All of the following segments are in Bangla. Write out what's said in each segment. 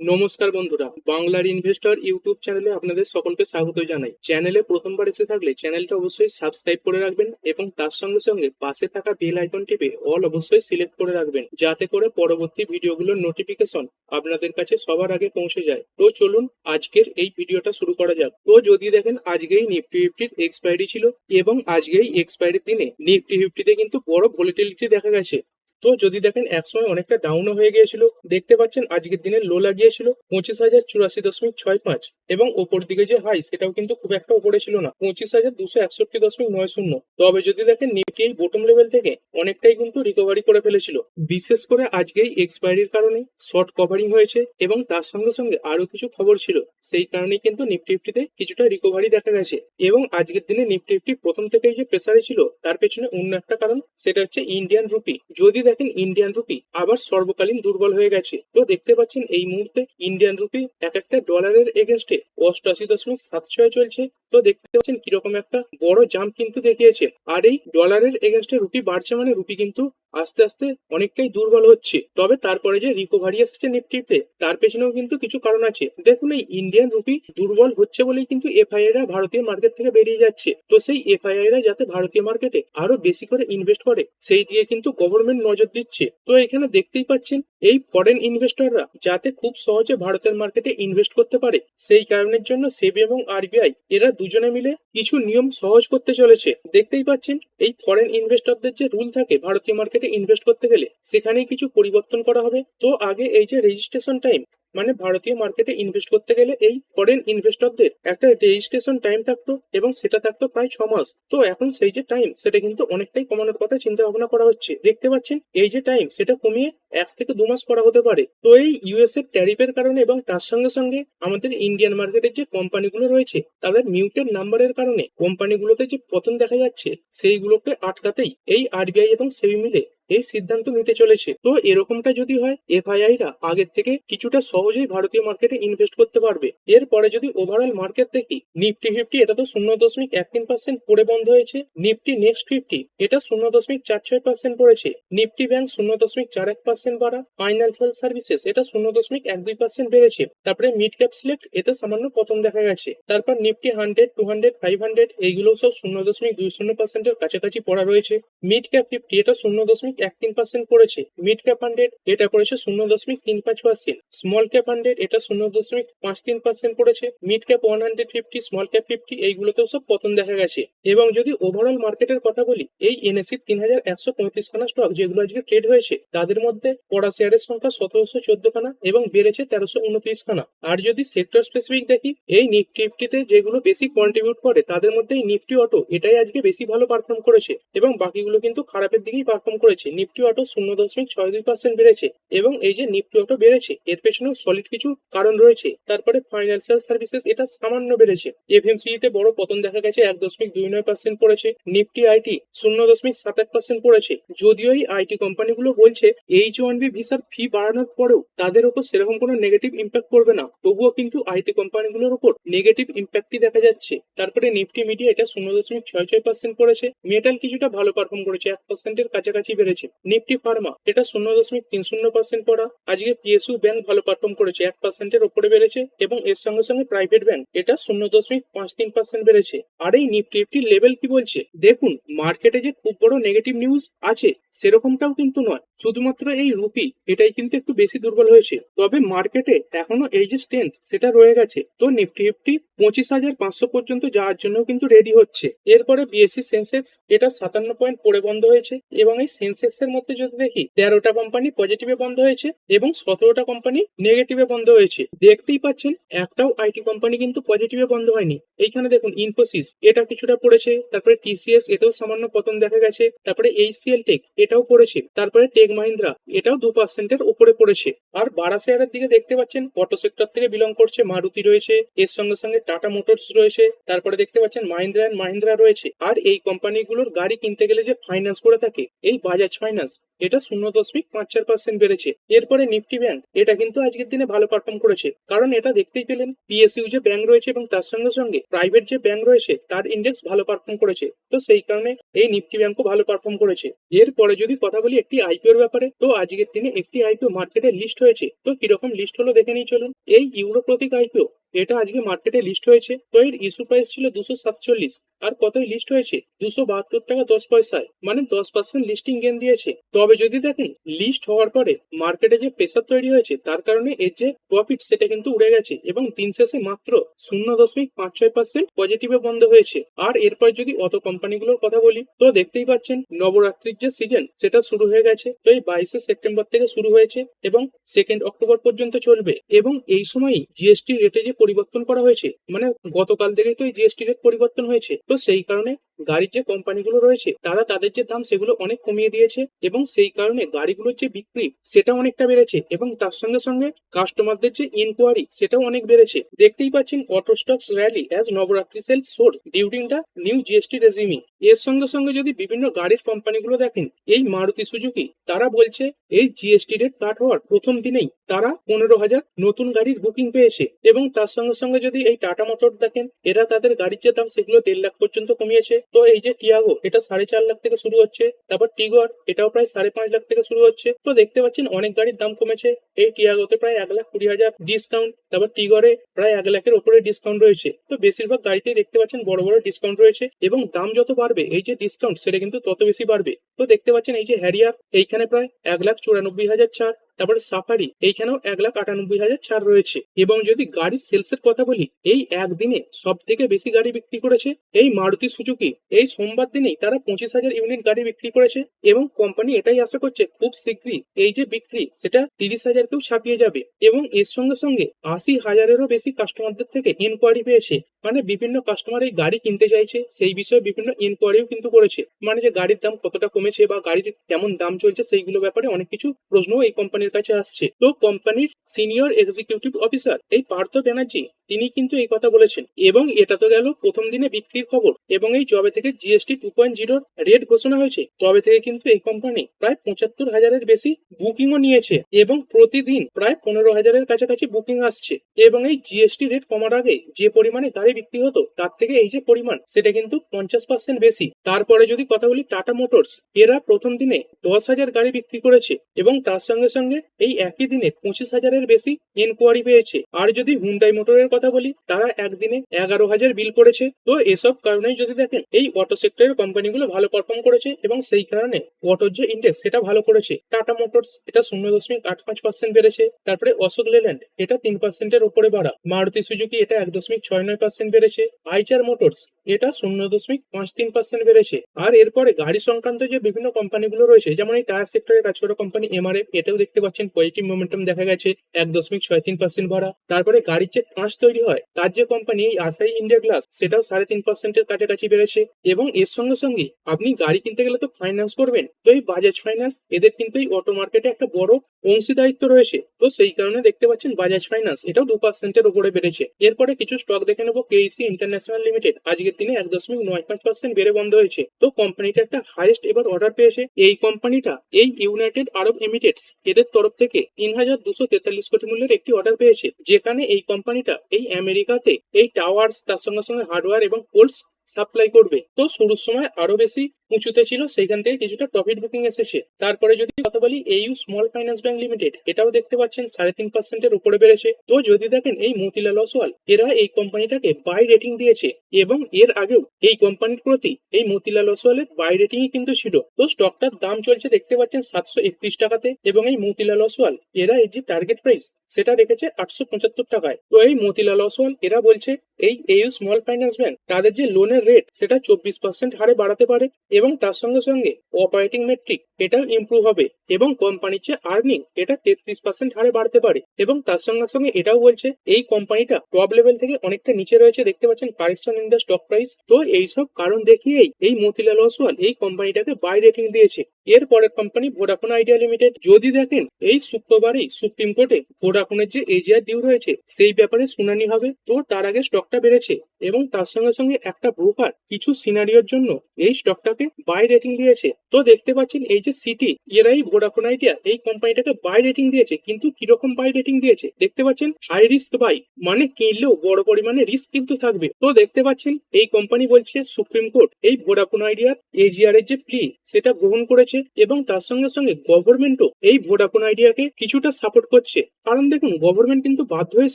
নমস্কার বন্ধুরা, বাংলার ইনভেস্টর ইউটিউব চ্যানেলে আপনাদের সকলকে স্বাগত জানাই। চ্যানেলে প্রথমবার এসে থাকলে চ্যানেলটা অবশ্যই সাবস্ক্রাইব করে রাখবেন এবং তার সঙ্গে সঙ্গে পাশে থাকা বেল আইকন টিপে অল অবশ্যই সিলেক্ট করে রাখবেন, যাতে করে পরবর্তী ভিডিওগুলোর নোটিফিকেশন আপনাদের কাছে সবার আগে পৌঁছে যায়। তো চলুন আজকের এই ভিডিওটা শুরু করা যাক। তো যদি দেখেন আজকেই নিফটি ফিফটির এক্সপায়ারি ছিল এবং আজকেই এক্সপায়ারির দিনে নিফটি ফিফটিতে কিন্তু বড় ভলিটিলিটি দেখা গেছে। তো যদি দেখেন একসময় অনেকটা ডাউনও হয়ে গিয়েছিল, দেখতে পাচ্ছেন আজকের দিনে লো লাগিয়েছিল পঁচিশ হাজার চুরাশি দশমিক ছয় পাঁচ এবং ওপর দিকে যে হাই সেটাও কিন্তু খুব একটা উপরে ছিল না, পঁচিশ হাজার দুশো একষট্টি দশমিক নয় শূন্য। তবে যদি দেখেন নিফটি এই বোটম লেভেল থেকে অনেকটাই কিন্তু রিকভারি করে ফেলেছিল। বিশেষ করে আজকেই এক্সপায়ারির কারণে শর্ট কভারিং হয়েছে এবং তার সঙ্গে সঙ্গে আরও কিছু খবর ছিল। সেই কারণেই কিন্তু নিফটি ফিফটিতে কিছুটা রিকভারি দেখা গেছে এবং আজকের দিনে নিফটি ফিফটি প্রথম থেকেই যে প্রেসারে ছিল, তার পেছনে অন্য একটা কারণ, সেটা হচ্ছে ইন্ডিয়ান রুপি যদি দেখেন ইন্ডিয়ান রুপি আবার সর্বকালীন দুর্বল হয়ে গেছে। তো দেখতে পাচ্ছেন এই মুহূর্তে ইন্ডিয়ান রুপি এক একটা ডলারের এগেনস্টে অষ্টআশি দশমিক সাত ছয় চলছে। তো দেখতে পাচ্ছেন কীরকম একটা বড় জাম্প কিন্তু দেখিয়েছে। আর এই ডলারের এগেনস্টে রুপি বাড়ছে মানে রুপি কিন্তু আস্তে আস্তে অনেকটাই দুর্বল হচ্ছে। তবে তারপরে যে রিকোভারি আসছে নিফটিতে তার পেছনেও কিন্তু কিছু কারণ আছে। দেখুন এই ইন্ডিয়ান রুপি দুর্বল হচ্ছে বলেই কিন্তু এফআইআই রা ভারতীয় মার্কেট থেকে বেরিয়ে যাচ্ছে। তো সেই এফআইআই রা যাতে ভারতীয় মার্কেটে আরও বেশি করে ইনভেস্ট করে, সেই দিয়ে কিন্তু গভর্নমেন্ট নজর দিচ্ছে। তো এখানে দেখতেই পাচ্ছেন এই ফরেন ইনভেস্টররা যাতে খুব সহজে ভারতের মার্কেটে ইনভেস্ট করতে পারে, সেই কারণের জন্য সেবি এবং আরবিআই এরা দুজনে মিলে কিছু নিয়ম সহজ করতে চলেছে। দেখতেই পাচ্ছেন, এই ফরেন ইনভেস্টরদের যে রুল থাকে, ভারতীয় মার্কেটে ইনভেস্ট করতে গেলে, সেখানেই কিছু পরিবর্তন করা হবে। তো আগে এই যে রেজিস্ট্রেশন টাইম মানে ভারতীয় মার্কেটে ইনভেস্ট করতে গেলে এই ফরেন ইনভেস্টরদের একটা রেজিস্ট্রেশন টাইম থাকতো এবং সেটা থাকতো প্রায় ছ মাস। তো এখন সেই যে টাইম সেটা কিন্তু অনেকটাই কমানোর কথা চিন্তা ভাবনা করা হচ্ছে। দেখতে পাচ্ছেন, এই যে টাইম সেটা কমিয়ে এক থেকে দু মাস করা হতে পারে। তো এই ইউএস এর ট্যারিফের কারণে এবং তার সঙ্গে সঙ্গে আমাদের ইন্ডিয়ান মার্কেটের যে কোম্পানিগুলো রয়েছে, তাদের মিউটেড নাম্বারের কারণে কোম্পানিগুলোতে যে পতন দেখা যাচ্ছে, সেইগুলোকে আটকাতেই এই আরবিআই এবং সেবি মিলে এই সিদ্ধান্ত নিতে চলেছে। তো এরকমটা যদি হয় এফআইআই রা আগের থেকে কিছুটা সহজেই ভারতীয় মার্কেটে ইনভেস্ট করতে পারবে। এরপরে যদি ওভারঅল মার্কেট দেখি নিফটি ফিফটি এটা তো শূন্য দশমিক এক তিন পার্সেন্ট পড়ে বন্ধ হয়েছে। নিফটি নেক্সট ফিফটি এটা শূন্য দশমিক চার ছয় পার্সেন্ট পড়েছে নিফটি ব্যাংক শূন্য দশমিক চার এক পার্সেন্ট বাড়া। ফাইন্যান্সিয়াল সার্ভিসেস এটা শূন্য দশমিক এক দুই পার্সেন্ট বেড়েছে। তারপরে মিড ক্যাপ সিলেক্ট এতে সামান্য পতন দেখা গেছে। তারপর Nifty hundred two hundred five hundred এইগুলো সব শূন্য দশমিক দুই শূন্য পার্সেন্টের কাছাকাছি পড়া রয়েছে। মিড ক্যাপ ফিফটি এটা শূন্য দশমিক এক তিন পার্সেন্ট পড়েছে মিড ক্যাপ হান্ড্রেড এটা পড়েছে শূন্য দশমিক তিন পাঁচ পার্সেন্ট স্মল ক্যাপ হান্ড্রেড এটা শূন্য দশমিক পাঁচ তিন পার্সেন্ট পড়েছে mid cap one hundred fifty small cap fifty এইগুলোতেও সব পতন দেখা গেছে। এবং যদি ওভারঅল মার্কেটের কথা বলি, এই এনএসসি তিন হাজার একশো পঁয়ত্রিশ খানা স্টক যেগুলো আজকে ট্রেড হয়েছে, তাদের মধ্যে পড়া শেয়ারের সংখ্যা সতেরোশো চোদ্দ খানা এবং বেড়েছে তেরোশো উনত্রিশ খানা। আর যদি সেক্টর স্পেসিফিক দেখি, এই নিফটি ফিফটিতে যেগুলো বেশি কন্ট্রিবিউট করে, তাদের মধ্যে এই নিফটি অটো এটাই আজকে বেশি ভালো পারফর্ম করেছে। এবং বাকিগুলো কিন্তু খারাপের দিকেই পারফর্ম করেছে। নিফটি অটো শূন্য দশমিক ছয় দুই পার্সেন্ট বেড়েছে এবং এই যে নিফটি অটো বেড়েছে, এর পেছনেও সলিড কিছু কারণ রয়েছে। তারপরে ফাইন্যান্সিয়াল সার্ভিসেস এটা সামান্য বেড়েছে। এফএমসিই তে বড় পতন দেখা গেছে, এক দশমিক দুই নয় পার্সেন্ট পড়েছে। নিফটি আইটি শূন্য দশমিক সাত এক পার্সেন্ট পড়েছে। যদিও এই আইটি কোম্পানিগুলো বলছে এইচ ওয়ান বি ভিসার ফি বাড়ানোর পরেও তাদের উপর সেরকম কোনো নেগেটিভ ইম্প্যাক্ট করবে না। তবুও কিন্তু আইটি কোম্পানিগুলোর উপর নেগেটিভ ইম্প্যাক্টই দেখা যাচ্ছে। তারপরে নিফটি মিডিয়া এটা শূন্য দশমিক ছয় ছয় পার্সেন্ট পড়েছে। মেটাল কিছুটা ভালো পারফর্ম করেছে, এক পার্সেন্টের কাছাকাছি বেড়েছে। নিফটি ফার্মা এটা শূন্য দশমিক তিন শূন্য পার্সেন্ট পড়া। আজকে পিএসইউ ব্যাংক ভালো পারফর্ম করেছে, এক পার্সেন্টের উপরে বেড়েছে এবং এর সঙ্গে সঙ্গে প্রাইভেট ব্যাংক এটা শূন্য দশমিক পাঁচ তিন পার্সেন্ট বেড়েছে। আর এই নিফটি ফিফটি লেভেল কি বলছে? দেখুন মার্কেটে যে খুব বড় নেগেটিভ নিউজ আছে, সেরকমটাও কিন্তু নয়। শুধুমাত্র এই রুপি এটাই কিন্তু একটু বেশি দুর্বল হয়েছে। তবে মার্কেটে এখনও এই যে স্ট্রেংথ সেটা রয়ে গেছে। তো নিফটি ফিফটি পঁচিশ হাজার পাঁচশো পর্যন্ত যাওয়ার জন্য কিন্তু রেডি হচ্ছে। এরপরে বিএসসি সেন্সেক্স এটা সাতান্ন পয়েন্ট পড়ে বন্ধ হয়েছে এবং এই সেন্সেক্স এর মধ্যে যদি দেখি, তেরোটা কোম্পানি পজিটিভে বন্ধ হয়েছে এবং সতেরোটা কোম্পানি নেগেটিভে বন্ধ হয়েছে। দেখতেই পাচ্ছেন, একটাও আইটি কোম্পানি কিন্তু পজিটিভে বন্ধ হয়নি। এইখানে দেখুন ইনফোসিস এটা কিছুটা পড়েছে, তারপরে টিসিএস এটাও সামান্য পতন দেখা গেছে, তারপরে এইচসিএল টেক এটাও পড়েছে, তারপরে টেক মাহিন্দ্রা এটাও দু পার্সেন্টের উপরে পড়েছে। আর বাড়া শেয়ারের দিকে দেখতে পাচ্ছেন অটো সেক্টর থেকে বিলং করছে মারুতি রয়েছে, এর সঙ্গে সঙ্গে টাটা মোটরস রয়েছে, তারপরে দেখতে পাচ্ছেন মাহিন্দ্রা অ্যান্ড মাহিন্দ্রা রয়েছে। আর এই কোম্পানিগুলোর গাড়ি কিনতে গেলে যে ফাইন্যান্স করে থাকে, এই বাজাজ ফাইন্যান্স এটা শূন্য দশমিক পাঁচ চার পার্সেন্ট বেড়েছে। এরপরে নিফটি ব্যাংক এটা কিন্তু আজকের দিনে ভালো পারফর্ম করেছে। কারণ এটা দেখতেই পেলেন পিএসইউ যে ব্যাংক রয়েছে এবং তার সঙ্গে সঙ্গে প্রাইভেট যে ব্যাংক রয়েছে, তার ইন্ডেক্স ভালো পারফর্ম করেছে। তো সেই কারণে এই নিফটি ব্যাংকও ভালো পারফর্ম করেছে। এরপরে যদি কথা বলি একটি আইপিওর ব্যাপারে, তো আজকের দিনে একটি আইপিও মার্কেটে লিস্ট হয়েছে। তো কীরকম লিস্ট হলো দেখে নিই চলুন। এই ইউরো প্রতীক আইপিও এটা আজকে মার্কেটে লিস্ট হয়েছে। তো এর ইস্যু প্রাইস ছিল দুশো সাতচল্লিশ। আর কতই লিস্ট হয়েছে? দুশো বাহাত্তর টাকা দশ পয়সায়। মানে দশ পার্সেন্ট লিস্টিং গেন দিয়েছে। তবে যদি দেখেন লিস্ট হওয়ার পরে মার্কেটে যে প্রেসার তৈরি হয়েছে, তার কারণে এর যে প্রফিট সেটা কিন্তু উড়ে গেছে এবং দিন শেষে মাত্র শূন্য দশমিক পাঁচ ছয় পার্সেন্ট পজিটিভে বন্ধ হয়েছে। আর এরপর যদি অত কোম্পানিগুলোর কথা বলি, তো দেখতেই পাচ্ছেন, নবরাত্রির যে সিজন সেটা শুরু হয়ে গেছে। তো এই বাইশে সেপ্টেম্বর থেকে শুরু হয়েছে এবং সেকেন্ড অক্টোবর পর্যন্ত চলবে। এবং এই সময়ই জিএসটি রেটে যে পরিবর্তন করা হয়েছে মানে গতকাল থেকেই তো এই জিএসটি রেট পরিবর্তন হয়েছে। তো সেই কারণে গাড়ির যে কোম্পানিগুলো রয়েছে, তারা তাদের যে দাম সেগুলো অনেক কমিয়ে দিয়েছে এবং সেই কারণে গাড়িগুলোর যে বিক্রি সেটা অনেকটা বেড়েছে এবং তার সঙ্গে সঙ্গে কাস্টমারদের যে ইনকোয়ারি সেটাও অনেক বেড়েছে। দেখতেই পাচ্ছেন auto stocks rally as Navratri sale soar during the new GST regime এর সঙ্গে সঙ্গে যদি বিভিন্ন গাড়ির কোম্পানিগুলো দেখেন, এই মারুতি সুজুকি, তারা বলছে এই জিএসটি রেট কাট হওয়ার প্রথম দিনেই তারা পনেরো হাজার নতুন গাড়ির বুকিং পেয়েছে এবং তার সঙ্গে সঙ্গে যদি এই টাটা মোটর দেখেন, এরা তাদের গাড়ির যে দাম সেগুলো দেড় লাখ পর্যন্ত কমিয়েছে। তো এই যে টিয়াগো, এটা সাড়ে চার লাখ থেকে শুরু হচ্ছে, তারপর টিগর, এটাও প্রায় সাড়ে পাঁচ লাখ থেকে শুরু হচ্ছে। তো দেখতে পাচ্ছেন, অনেক গাড়ির দাম কমেছে। এই টিয়াগোতে প্রায় এক লাখ কুড়ি হাজার ডিসকাউন্ট তারপর টিগরে প্রায় এক লাখের ওপরে ডিসকাউন্ট রয়েছে। তো বেশিরভাগ গাড়িতেই দেখতে পাচ্ছেন বড় বড় ডিসকাউন্ট রয়েছে এবং দাম যত বাড়বে, এই যে ডিসকাউন্ট সেটা কিন্তু তত বেশি বাড়বে। তো দেখতে পাচ্ছেন এই যে হ্যারিয়ার এইখানে প্রায় এক লাখ চুরানব্বই হাজার ছাড়, তারপরে সাফারি এইখানেও এক লাখ আটানব্বই হাজার ছাড় রয়েছে। এবং যদি গাড়ির সেলসের কথা বলি, এই একদিনে সব থেকে বেশি গাড়ি বিক্রি করেছে এই মারুতি সুজুকি। এই সোমবার দিনেই তারা পঁচিশ হাজার ইউনিট গাড়ি বিক্রি করেছে এবং কোম্পানি এটাই আশা করছে, খুব শীঘ্রই এই যে বিক্রি, সেটা তিরিশ হাজারকেও ছাপিয়ে যাবে। এবং এর সঙ্গে সঙ্গে আশি হাজারেরও বেশি কাস্টমারদের থেকে ইনকোয়ারি পেয়েছে। মানে বিভিন্ন কাস্টমার এই গাড়ি কিনতে চাইছে, সেই বিষয়ে বিভিন্ন ইনকোয়ারিও কিন্তু করেছে। মানে যে গাড়ির দাম কতটা কমেছে বা গাড়ির কেমন দাম চলছে, সেইগুলো ব্যাপারে অনেক কিছু প্রশ্ন এই কোম্পানির কাছে আসছে। তো কোম্পানির সিনিয়র এক্সিকিউটিভ অফিসার এই পার্থ ব্যানার্জি, তিনি কিন্তু এই কথা বলেছেন। এবং এটা তো গেল প্রথম দিনে বিক্রির খবর। এবং এই জবে থেকে জিএসটি টু পয়েন্ট জিরোর রেট ঘোষণা হয়েছে। তবে থেকে কিন্তু এই কোম্পানি প্রায় পঁচাত্তর হাজারের বেশি বুকিংও নিয়েছে। এবং প্রতিদিন প্রায় পনেরো হাজারের কাছাকাছি বুকিং আসছে। এবং এই জিএসটি রেট কমার আগে যে পরিমাণে গাড়ি বিক্রি হতো, তার থেকে এই যে পরিমাণ, সেটা কিন্তু পঞ্চাশ পার্সেন্ট বেশি। তারপরে যদি কথা বলি টাটা মোটরস এরা প্রথম দিনে দশ হাজার গাড়ি বিক্রি করেছে এবং তার সঙ্গে সঙ্গে এই একই দিনে পঁচিশ হাজারের বেশি ইনকোয়ারি পেয়েছে। আর যদি হুন্ডাই মোটরের কথা বলি, তারা একদিনে এগারো হাজার বিল করেছে। তো এসব কারণেই যদি দেখেন, এই অটো সেক্টরের কোম্পানিগুলো ভালো পারফর্ম করেছে এবং সেই কারণে অটোর যে ইন্ডেক্স সেটা ভালো করেছে। টাটা মোটরস এটা শূন্য দশমিক আট পাঁচ পার্সেন্ট বেড়েছে। তারপরে অশোক লেল্যান্ড এটা তিন পার্সেন্টের উপরে বাড়া। মারুতি সুজুকি এটা এক দশমিক ছয় নয় পার্সেন্ট বেড়েছে। আইচার মোটরস এটা শূন্য দশমিক পাঁচ তিন পার্সেন্ট বেড়েছে। আর এরপরে গাড়ি সংক্রান্ত যে বিভিন্ন কোম্পানিগুলো রয়েছে, যেমন এই টায়ার সেক্টরে কাজ করা কোম্পানি এমআরএফ এটাও দেখতে পাচ্ছেন পজিটিভ মোমেন্টাম দেখা গেছে, এক দশমিক ছয় তিন পার্সেন্ট ভরা। তারপরে গাড়ির যে কাঁচ তৈরি হয়, তার যে কোম্পানি এই আসাই ইন্ডিয়া গ্লাস সেটাও সাড়ে তিন পার্সেন্টের কাছাকাছি বেড়েছে। এবং এর সঙ্গে সঙ্গে আপনি গাড়ি কিনতে গেলে তো ফাইন্যান্স করবেন। তো এই বাজাজ ফাইন্যান্স এদের কিন্তু এই অটো মার্কেটে একটা বড় অংশীদারিত্ব রয়েছে। তো সেই কারণে দেখতে পাচ্ছেন বাজাজ ফাইন্যান্স এটাও দু পার্সেন্টের উপরে বেড়েছে। এরপরে কিছু স্টক দেখে নেব কেইসি ইন্টারন্যাশনাল লিমিটেড আজকের দিনে এক দশমিক নয় পাঁচ পার্সেন্ট বেড়ে বন্ধ হয়েছে। তো কোম্পানিটা একটা হাইয়েস্ট এবার অর্ডার পেয়েছে। এই কোম্পানিটা এই ইউনাইটেড আরব এমিরেটস এদের তরফ থেকে তিন হাজার দুশো তেতাল্লিশ কোটি মূল্যের একটি অর্ডার পেয়েছে। যেখানে এই কোম্পানিটা এই আমেরিকাতে এই টাওয়ার্স তার সঙ্গে সঙ্গে হার্ডওয়্যার এবং পোলস সাপ্লাই করবে। তো শুরুর সময় আরও বেশি উঁচুতে ছিল, সেইখান থেকে কিছুটা প্রফিট বুকিং এসেছে। তারপরে যদি কথা বলি AU small finance bank limited এটাও দেখতে পাচ্ছেন সাড়ে তিন পার্সেন্টের উপরে বেড়েছে। তো যদি দেখেন এই মতিলাল অসওয়াল, এরা এই কোম্পানিটাকে বাই রেটিং দিয়েছে এবং এর আগেও এই কোম্পানির প্রতি এই মতিলাল অসওয়ালের বাই রেটিংই কিন্তু ছিল। তো স্টকটার দাম চলছে দেখতে পাচ্ছেন সাতশো একত্রিশ টাকাতে এবং এই মতিলাল অসওয়াল, এরা এই যে টার্গেট প্রাইস সেটা রেখেছে আটশো পঁচাত্তর টাকায়। তো এই মতিলাল অসওয়াল, এরা বলছে এই এইউ স্মল ফাইন্যান্স ব্যাংক তাদের যে লোনের রেট সেটা চব্বিশ পার্সেন্ট হারে বাড়াতে পারে এবং তার সঙ্গে সঙ্গে অপারেটিং মেট্রিক এটা ইমপ্রুভ হবে এবং কোম্পানির যে আর্নিং এটা তেত্রিশ পার্সেন্ট হারে বাড়তে পারে এবং তার সঙ্গে সঙ্গে এটাও বলছে এই কোম্পানিটা টপ লেভেল থেকে অনেকটা নিচে রয়েছে, দেখতে পাচ্ছেন correction in the stock price তো এইসব কারণ দেখিয়েই এই মতিলাল ওসওয়াল এই কোম্পানিটাকে বাই রেটিং দিয়েছে। এর পরের কোম্পানি ভোডাফোন আইডিয়া লিমিটেড যদি দেখেন এই শুক্রবারই সুপ্রিম কোর্টে ভোডাফোনের যে এজিআর ডিউ রয়েছে, সেই ব্যাপারে শুনানি হবে। তো তার আগে স্টক স্টকটা বেড়েছে এবং তার সঙ্গে সঙ্গে একটা ব্রোকার কিছু সিনারিওর জন্য এই স্টকটাকে বাই রেটিং দিয়েছে। তো দেখতে পাচ্ছেন এই যে সিটি এরাই ভোডাফোন আইডিয়া এই কোম্পানিটাকে বাই রেটিং দিয়েছে, কিন্তু কীরকম বাই রেটিং দিয়েছে? দেখতে পাচ্ছেন হাই রিস্ক বাই মানে কিনলেও বড় পরিমাণে রিস্ক কিন্তু থাকবে। তো দেখতে পাচ্ছেন এই কোম্পানি বলছে সুপ্রিম কোর্ট এই ভোডাফোন আইডিয়ার এজিআর এর যে প্লি সেটা গ্রহণ করেছে এবং তার সঙ্গে সঙ্গে গভর্নমেন্টও এই ভোডাফোন আইডিয়াকে কিছুটা সাপোর্ট করছে। কারণ দেখুন গভর্নমেন্ট কিন্তু বাধ্য হয়ে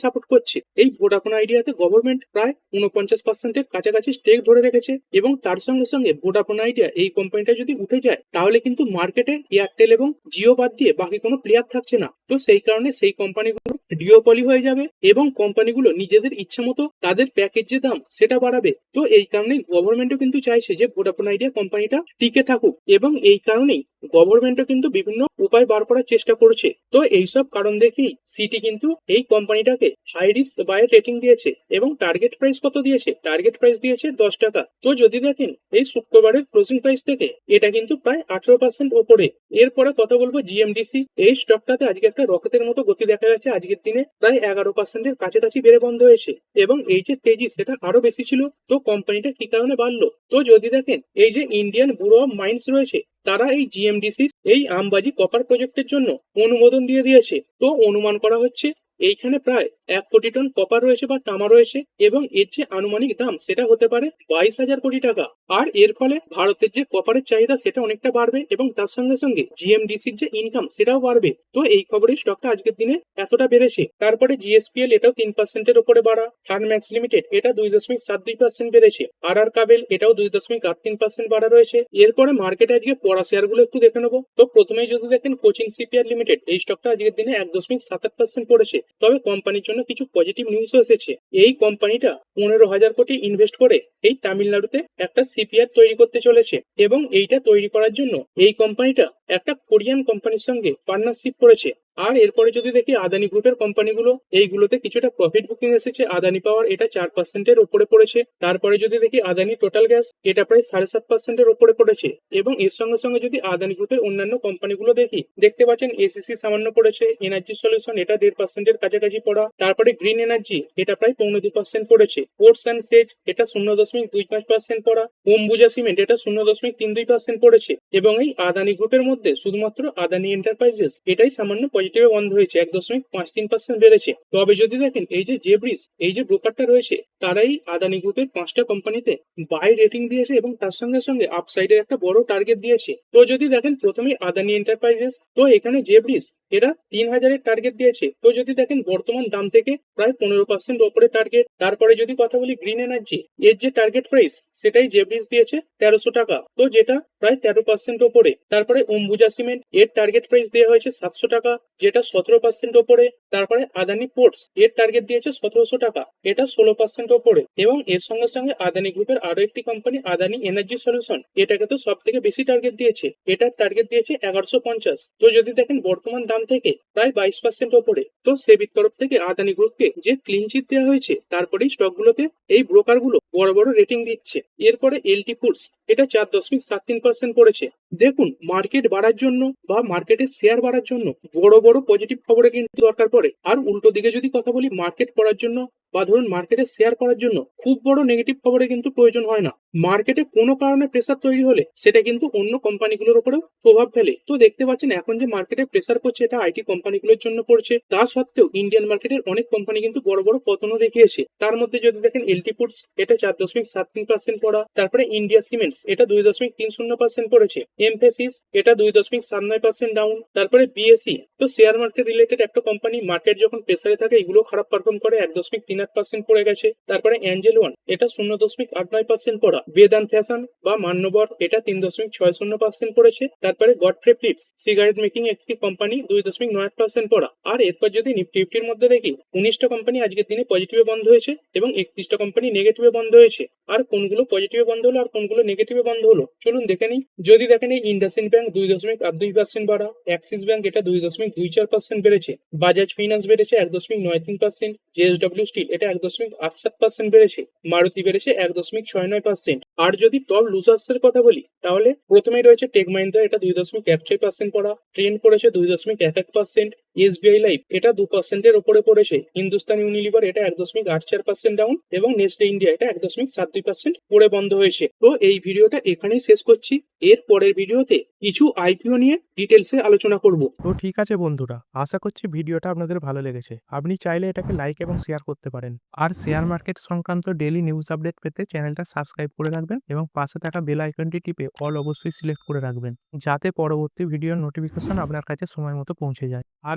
সাপোর্ট করছে। এই ভোডাফোন আইডিয়াতে গভর্নমেন্ট প্রায় উনপঞ্চাশ পার্সেন্টের কাছাকাছি স্টেক ধরে রেখেছে এবং তার সঙ্গে সঙ্গে ভোডাফোন আইডিয়া এই কোম্পানিটা যদি উঠে যায়, তাহলে কিন্তু মার্কেটে এয়ারটেল এবং জিও বাদ দিয়ে বাকি কোনো প্লেয়ার থাকছে না। তো সেই কারণে সেই কোম্পানিগুলো ডিওপলি হয়ে যাবে এবং কোম্পানিগুলো নিজেদের ইচ্ছা মতো তাদের প্যাকেজ যে দাম, সেটা বাড়াবে। তো এই কারণেই গভর্নমেন্টও কিন্তু চাইছে যে ভোডাফোন আইডিয়া কোম্পানিটা টিকে থাকুক এবং এই কারণেই গভর্নমেন্টও কিন্তু বিভিন্ন উপায় বার করার চেষ্টা করছে। তো এইসব কারণ দেখেই সিটি কিন্তু এই কোম্পানিটাকে হাই রিস্ক বাই রেটিং দিয়েছে এবং টার্গেট প্রাইস কত দিয়েছে? টার্গেট প্রাইস দিয়েছে দশ টাকা। তো যদি দেখেন, এই শুক্রবারের ক্লোজিং প্রাইস থেকে এটা কিন্তু প্রায় আঠারো পার্সেন্ট ওপরে। এরপরে কথা বলব জিএমডিসি এই স্টকটাতে আজকে একটা রকেটের মতো গতি দেখা যাচ্ছে। আজকের দিনে প্রায় এগারো পার্সেন্টের কাছাকাছি বেড়ে বন্ধ হয়েছে। এবং এই যে তেজি, সেটা আরও বেশি ছিল। তো কোম্পানিটা কি কারণে বাড়লো? তো যদি দেখেন, এই যে ইন্ডিয়ান ব্যুরো অফ মাইন্স রয়েছে, তারা এই জিএমডিসির এই আমবাজি কপার প্রজেক্টের জন্য অনুমোদন দিয়ে দিয়েছে। তো অনুমান করা হচ্ছে এইখানে প্রায় এক কোটি টন কপার রয়েছে বা তামা রয়েছে এবং এর যে আনুমানিক দাম সেটা হতে পারে বাইশ হাজার কোটি টাকা। আর এর ফলে ভারতের যে কপারের চাহিদা সেটা অনেকটা বাড়বে এবং তার সঙ্গে সঙ্গে জিএমডিসির যে ইনকাম সেটাও বাড়বে। তো এই খবরে স্টকটা আজকের দিনে এতটা বেড়েছে। তারপরে জিএসপিএল এটাও তিন পার্সেন্টের উপরে বাড়া। থার্নম্যাক্স লিমিটেড এটা দুই দশমিক সাত দুই পার্সেন্ট বেড়েছে। আর আর কাবেল এটাও দুই দশমিক আট তিন পার্সেন্ট বাড়া রয়েছে। এরপরে মার্কেটে আজকে পড়া শেয়ারগুলো একটু দেখে নেব। তো প্রথমেই যদি দেখেন কোচিং সিপিআর লিমিটেড এই স্টকটা আজকের দিনে এক দশমিক সাত আট পার্সেন্ট পড়েছে। তবে কোম্পানির জন্য কিছু পজিটিভ নিউজও এসেছে। এই কোম্পানিটা পনেরো হাজার কোটি ইনভেস্ট করে এই তামিলনাড়ুতে একটা সিপিআর তৈরি করতে চলেছে এবং এইটা তৈরি করার জন্য এই কোম্পানিটা একটা কোরিয়ান কোম্পানির সঙ্গে পার্টনারশিপ করেছে। আর এরপরে যদি দেখি আদানি গ্রুপের কোম্পানিগুলো, এইগুলোতে কিছুটা প্রফিট বুকিং এসেছে। আদানি পাওয়ার এটা চার পার্সেন্টের উপরে পড়েছে। তারপরে যদি দেখি আদানি টোটাল গ্যাস এটা প্রায় সাড়ে সাত পার্সেন্টের উপরে পড়েছে। এবং এর সঙ্গে সঙ্গে যদি আদানি গ্রুপের অন্যান্য কোম্পানিগুলো দেখি, দেখতে পাচ্ছেন এসিসি সামান্য পড়েছে। এনার্জি সলিউশন এটা দেড় পার্সেন্টের কাছাকাছি পড়া। তারপরে গ্রিন এনার্জি এটা প্রায় পৌনে দু পার্সেন্ট পড়েছে। পোর্টস অ্যান্ড সেজ এটা শূন্য দশমিক দুই পাঁচ পার্সেন্ট পড়া। অম্বুজা সিমেন্ট এটা শূন্য দশমিক তিন দুই পার্সেন্ট পড়েছে। এবং এই আদানি গ্রুপের মধ্যে শুধুমাত্র আদানি এন্টারপ্রাইজেস এটাই সামান্য পজিটিভে বন্ধ হয়েছে, এক দশমিক পাঁচ তিন পার্সেন্ট বেড়েছে। তবে যদি দেখেন, এই যে জেব্রিজ এই যে ব্রোকারটা রয়েছে, তারাই আদানি গ্রুপের পাঁচটা কোম্পানিতে বাই রেটিং দিয়েছে এবং তার সঙ্গে সঙ্গে আপসাইডের একটা বড় টার্গেট দিয়েছে। তো যদি দেখেন প্রথমে আদানি এন্টারপ্রাইজেস তো এখানে জেব্রিজ এরা তিন হাজারের টার্গেট দিয়েছে। তো যদি দেখেন, বর্তমান দাম থেকে প্রায় পনেরো পার্সেন্ট ওপরে টার্গেট তারপরে যদি কথা বলি গ্রিন এনার্জি এর যে টার্গেট প্রাইস সেটাই জেব্রিজ দিয়েছে তেরোশো টাকা। তো যেটা প্রায় তেরো পার্সেন্ট ওপরে। তারপরে অম্বুজা সিমেন্ট এর টার্গেট প্রাইস দেওয়া হয়েছে সাতশো টাকা। যেটা সতেরো পার্সেন্ট ওপরে, তারপরে আদানি পোর্টস এর টার্গেট দিয়েছে সতেরোশো টাকা, এটা ষোলো পার্সেন্ট ওপরে। এবং এর সঙ্গে সঙ্গে আদানি গ্রুপের আরও একটি কোম্পানি আদানি এনার্জি সলিউশন এটাকে তো সব থেকে বেশি টার্গেট দিয়েছে। এটার টার্গেট দিয়েছে এগারোশো পঞ্চাশ। তো যদি দেখেন বর্তমান দাম থেকে প্রায় বাইশ পার্সেন্ট ওপরে, তো সেবির তরফ থেকে আদানি গ্রুপকে যে ক্লিন চিট দেওয়া হয়েছে, তারপরেই স্টকগুলোতে এই ব্রোকারগুলো বড় বড় রেটিং দিচ্ছে। এরপরে এলটি ফুডস এটা চার দশমিক সাত তিন পার্সেন্ট পড়েছে দেখুন মার্কেট বাড়ার জন্য বা মার্কেটের শেয়ার বাড়ার জন্য বড় বড় পজিটিভ খবরে কিন্তু দরকার পড়ে। আর উল্টো দিকে যদি কথা বলি মার্কেট করার জন্য বা ধরুন মার্কেটে শেয়ার করার জন্য, খুব বড় নেগেটিভ খবরে কিন্তু প্রয়োজন হয় না। মার্কেটে কোনো কারণে প্রেসার তৈরি হলে সেটা কিন্তু অন্য কোম্পানিগুলোর উপরেও প্রভাব ফেলে। তো দেখতে পাচ্ছেন এখন যে মার্কেটে প্রেসার পড়ছে, এটা আইটি কোম্পানিগুলোর জন্য পড়ছে। তা সত্ত্বেও ইন্ডিয়ান মার্কেটের অনেক কোম্পানি কিন্তু বড় বড় পতনও দেখিয়েছে। তার মধ্যে যদি দেখেন এলটি ফুডস এটা চার দশমিক সাত তিন পার্সেন্ট পড়া। তারপরে ইন্ডিয়া সিমেন্টস এটা দুই দশমিক তিন শূন্য পার্সেন্ট পড়েছে। এমফেসিস এটা দুই দশমিক সাত নয় পার্সেন্ট ডাউন তারপরে বিএসসি তো শেয়ার মার্কেট রিলেটেড একটা কোম্পানি মার্কেট যখন প্রেসারে থাকে এগুলো খারাপ পারফর্ম করে, এক দশমিক তিন আট পার্সেন্ট পড়ে গেছে। তারপরে অ্যাঞ্জেল ওয়ান এটা শূন্য দশমিক আট নয় পার্সেন্ট পড়া। বেদান ফ্যাশন বা মান্যবর, এটা তিন দশমিক ছয় শূন্য পার্সেন্ট পড়েছে। তারপরে গডফ্রে ফ্লিপস সিগারেট মেকিং একটি কোম্পানি দুই দশমিক নয় পার্সেন্ট পড়া। আর এরপর যদি নিফটি ফিফটির মধ্যে দেখি, উনিশটা কোম্পানি আজকের দিনে পজিটিভে বন্ধ হয়েছে এবং একত্রিশটা কোম্পানি নেগেটিভে বন্ধ হয়েছে। আর কোনগুলো পজিটিভে বন্ধ হলো আর কোনগুলো নেগেটিভে বন্ধ হলো, চলুন দেখে নিই। যদি দেখেন এই ইন্ডাসিন ব্যাংক দুই দশমিক আট দুই পার্সেন্ট বাড়া, অ্যাক্সিস ব্যাংক এটা দুই দশমিক দুই চার পার্সেন্ট বেড়েছে, বাজাজ ফিনান্স বেড়েছে এক দশমিক নয় তিন পার্সেন্ট জেএসডব্লিউ স্টিল এটা এক দশমিক আট সাত পার্সেন্ট বেড়েছে, মারুতি বেড়েছে এক দশমিক ছয় নয় পার্সেন্ট আর যদি টপ লুজার্স এর কথা বলি, তাহলে প্রথমেই রয়েছে টেক মাহিন্দ্রা, এটা দুই দশমিক এক ছয় পার্সেন্ট পড়া। ট্রেন করেছে দুই দশমিক এক এক পার্সেন্ট এসবিআই লাইফ, এটা দু পার্সেন্টের ওপরে পড়েছে। হিন্দুস্তান ইউনিলিভার এটা এক দশমিক আট চার পার্সেন্ট ডাউন এবং নেসলে ইন্ডিয়া এটা এক দশমিক সাত দুই পার্সেন্ট পড়ে বন্ধ হয়েছে। তো এই ভিডিওটা এখানেই শেষ করছি। এর পরের ভিডিওতে কিছু আইপিও নিয়ে ডিটেলসে আলোচনা করব। তো ঠিক আছে বন্ধুরা, আশা করছি ভিডিওটা আপনাদের ভালো লেগেছে। আপনি চাইলে এটাকে লাইক এবং শেয়ার করতে পারেন। আর শেয়ার মার্কেট সংক্রান্ত ডেলি নিউজ আপডেট পেতে চ্যানেলটা সাবস্ক্রাইব করে রাখবেন এবং পাশে থাকা বেল আইকনটি টিপে অল অবশ্যই সিলেক্ট করে রাখবেন, যাতে পরবর্তী ভিডিওর নোটিফিকেশন আপনার কাছে সময় মতো পৌঁছে যায়। আর